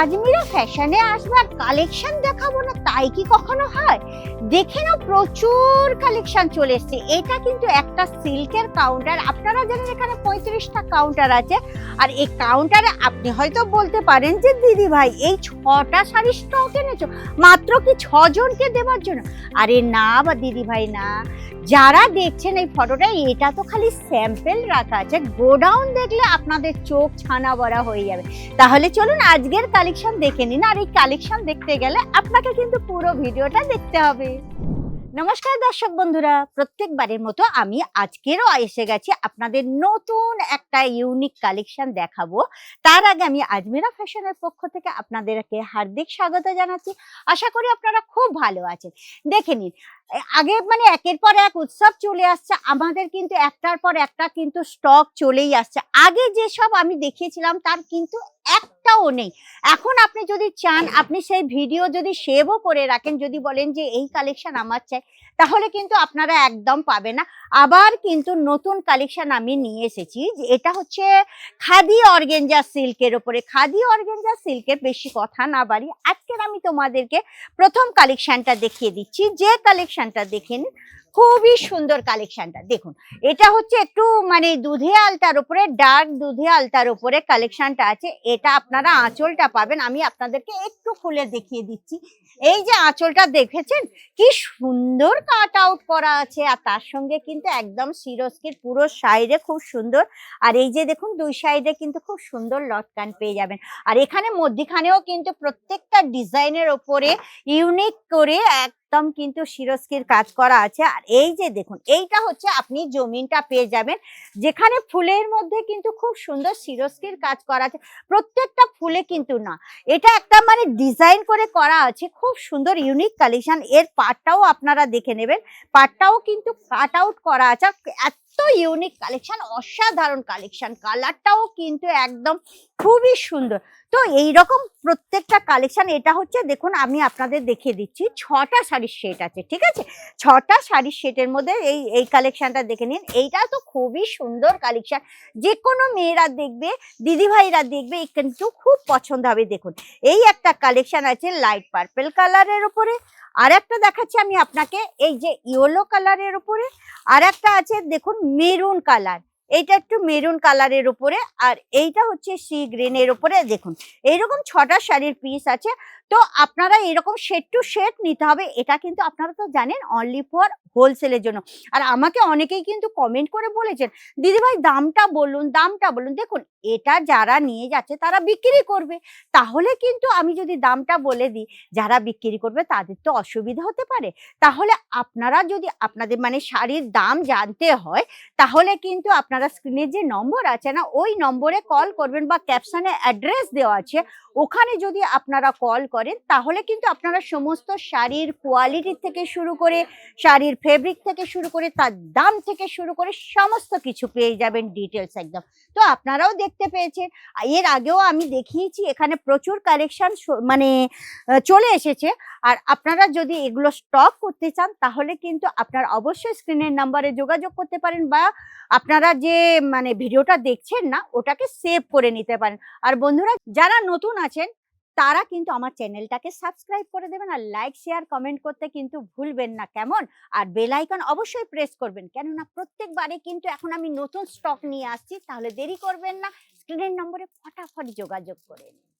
আজমিরা ফ্যাশনে আসবে আর কালেকশন দেখাবো না, তাই কি কখনো হয়? দেখে না প্রচুর কালেকশন চলে এসছে। এটা কিন্তু একটা সিল্কের কাউন্টার আপনারা জানেন এখানে পঁয়ত্রিশটা কাউন্টার আছে। আর এই কাউন্টারে আপনি হয়তো বলতে পারেন যে, দিদি ভাই, এই ছটা শাড়ি স্টক এনেছো? মাত্র কি ছজনকে দেওয়ার জন্য? আরে না বা দিদি ভাই, না। যারা দেখছেন এই ফটোটা এটা তো খালি স্যাম্পেল রাখা আছে। গোডাউন দেখলে আপনাদের চোখ ছানা বড়া হয়ে যাবে। তাহলে চলুন আজকের কালেকশন দেখে নিন। আর এই কালেকশন দেখতে গেলে আপনাকে কিন্তু পুরো ভিডিওটা দেখতে হবে। নমস্কার দর্শক বন্ধুরা, প্রত্যেকবারের মতো আমি আজকেরও এসে গেছি আপনাদের নতুন একটা ইউনিক কালেকশন দেখাবো। তার আগে আমি আজমেরা ফ্যাশনের পক্ষ থেকে আপনাদেরকে হার্দিক স্বাগত জানাচ্ছি। আশা করি আপনারা খুব ভালো আছেন। দেখে নিন, আগে মানে একের পর এক উৎসব চলে আসছে, আমাদের কিন্তু একটার পর একটা কিন্তু স্টক চলেই আসছে। আগে যেসব আমি দেখিয়েছিলাম, তার কিন্তু একটাও নেই। এখন আপনি যদি চান, আপনি সেই ভিডিও যদি সেভও করে রাখেন, যদি বলেন যে এই কালেকশন আমার চাই, তাহলে কিন্তু আপনারা একদম পাবে না। আবার কিন্তু নতুন কালেকশন আমি নিয়ে এসেছি, যে এটা হচ্ছে খাদি অর্গেঞ্জা সিল্কের ওপরে খাদি অর্গেঞ্জা সিল্কের বেশি কথা না বাড়ি আজকের আমি তোমাদেরকে প্রথম কালেকশনটা দেখিয়ে দিচ্ছি। যে কালেকশনটা দেখেন, খুবই সুন্দর কালেকশনটা দেখুন, এটা হচ্ছে একটু মানে দুধে আলতার উপরে ডার্ক দুধে আলতার উপরে কালেকশনটা আছে। এটা আপনারা আঁচলটা পাবেন। আমি আপনাদেরকে একটু খুলে দেখিয়ে দিচ্ছি। এই যে আঁচলটা দেখেছেন, কি সুন্দর কাট আউট করা আছে। আর তার সঙ্গে কিন্তু একদম সিরস্কির পুরো সাইডে খুব সুন্দর। আর এই যে দেখুন, দুই সাইডে কিন্তু খুব সুন্দর লটকান পেয়ে যাবেন। আর এখানে মধ্যিখানেও কিন্তু প্রত্যেকটা ডিজাইনের ওপরে ইউনিক করে একদম কিন্তু শিরস্কির কাজ করা আছে। আর এই যে দেখুন, এইটা হচ্ছে আপনি জমিনটা পেয়ে যাবেন, যেখানে ফুলের মধ্যে কিন্তু খুব সুন্দর শিরস্কির কাজ করা আছে। প্রত্যেকটা ফুলে কিন্তু না, এটা একটা মানে ডিজাইন করে করা আছে, খুব সুন্দর ইউনিক কালেকশন এর পাটটাও আপনারা দেখে নেবেন, পাটটাও কিন্তু কাট আউট করা আছে। এত ইউনিক কালেকশন অসাধারণ কালেকশন কালারটাও কিন্তু একদম খুবই সুন্দর। তো এই রকম প্রত্যেকটা কালেকশন এটা হচ্ছে দেখুন, আমি আপনাদের দেখিয়ে দিচ্ছি, ছটা শাড়ির সেট আছে, ঠিক আছে? ছটা শাড়ির সেটের মধ্যে এই এই কালেকশনটা দেখে নিন। এইটা তো খুবই সুন্দর কালেকশন যে কোনো মেয়েরা দেখবে, দিদিভাইরা দেখবে কিন্তু খুব পছন্দ হবে। দেখুন, এই একটা কালেকশন আছে লাইট পার্পেল কালারের উপরে। আর একটা দেখাচ্ছি আমি আপনাকে, এই যে ইয়েলো কালারের উপরে। আর একটা আছে দেখুন মেরুন কালার এইটা একটু মেরুন কালারের উপরে আর এইটা হচ্ছে সি গ্রিনের উপরে। দেখুন, এইরকম ছটা শাড়ির পিস আছে। তো আপনারা এরকম শেড টু শেড নিতে হবে, এটা কিন্তু আপনারা তো জানেন অনলি ফর হোলসেলের জন্য। আর আমাকে অনেকেই কিন্তু কমেন্ট করে বলেছেন দিদিভাই দামটা বলুন দামটা বলুন। দেখুন, এটা যারা নিয়ে যাচ্ছে তারা বিক্রি করবে। তাহলে কিন্তু আমি যদি দামটা বলে দিই, যারা বিক্রি করবে তাদের তো অসুবিধা হতে পারে। তাহলে আপনারা যদি আপনাদের মানে শাড়ির দাম জানতে হয়, তাহলে কিন্তু আপনারা স্ক্রিনে যে নম্বর আছে না, ওই নম্বরে কল করবেন বা ক্যাপশনে অ্যাড্রেস দেওয়া আছে। ওখানে যদি আপনারা কল করেন তাহলে কিন্তু আপনারা সমস্ত শাড়ির কোয়ালিটি থেকে শুরু করে, শাড়ির ফেব্রিক থেকে শুরু করে, তার দাম থেকে শুরু করে সমস্ত কিছু পেয়ে যাবেন ডিটেলস একদম। তো আপনারাও দেখতে পেয়েছেন। এর আগেও আমি দেখিয়েছি, এখানে প্রচুর কালেকশন মানে চলে এসেছে। আর আপনারা যদি এগুলো স্টক করতে চান, তাহলে কিন্তু আপনারা অবশ্যই স্ক্রিনের নাম্বারে যোগাযোগ করতে পারেন বা আপনারা যে মানে ভিডিওটা দেখছেন না, ওটাকে সেভ করে নিতে পারেন। আর বন্ধুরা, যারা নতুন আছেন তারা কিন্তু আমার চ্যানেলটাকে সাবস্ক্রাইব করে দেবেন আর লাইক, শেয়ার, কমেন্ট করতে কিন্তু ভুলবেন না। কেমন? আর বেলাইকন অবশ্যই প্রেস করবেন। কেননা প্রত্যেকবারে কিন্তু এখন আমি নতুন স্টক নিয়ে আসছি, তাহলে দেরি করবেন না। স্ক্রিনের নম্বরে ফটাফট যোগাযোগ করে নিন।